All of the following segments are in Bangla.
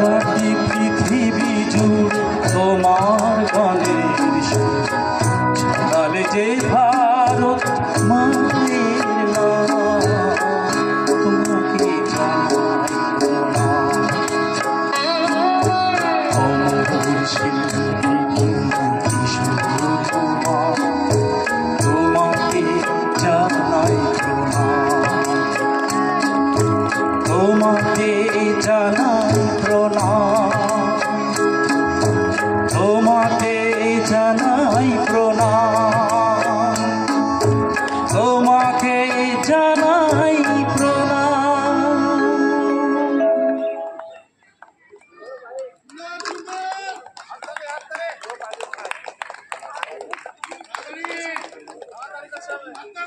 সারাটি পৃথিবী জুড়ে তোমার গানের সুর যে ভারত মায়ের তোমাকে তুমি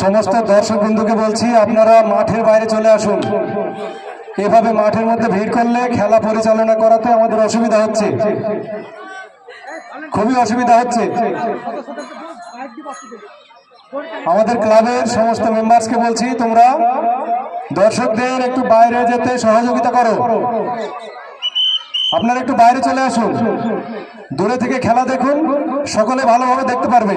সমস্ত দর্শক বন্ধুকে বলছি, আপনারা মাঠের বাইরে চলে আসুন। এভাবে মাঠের মধ্যে ভিড় করলে খেলা পরিচালনা করাতে আমাদের অসুবিধা হচ্ছে। খুবই অসুবিধা হচ্ছে। আমাদের ক্লাবের সমস্ত মেম্বার্সকে বলছি, তোমরা দর্শকদের একটু বাইরে যেতে সহযোগিতা করো। আপনারা একটু বাইরে চলে আসুন। দূরে থেকে খেলা দেখুন। সকলে ভালোভাবে দেখতে পারবে।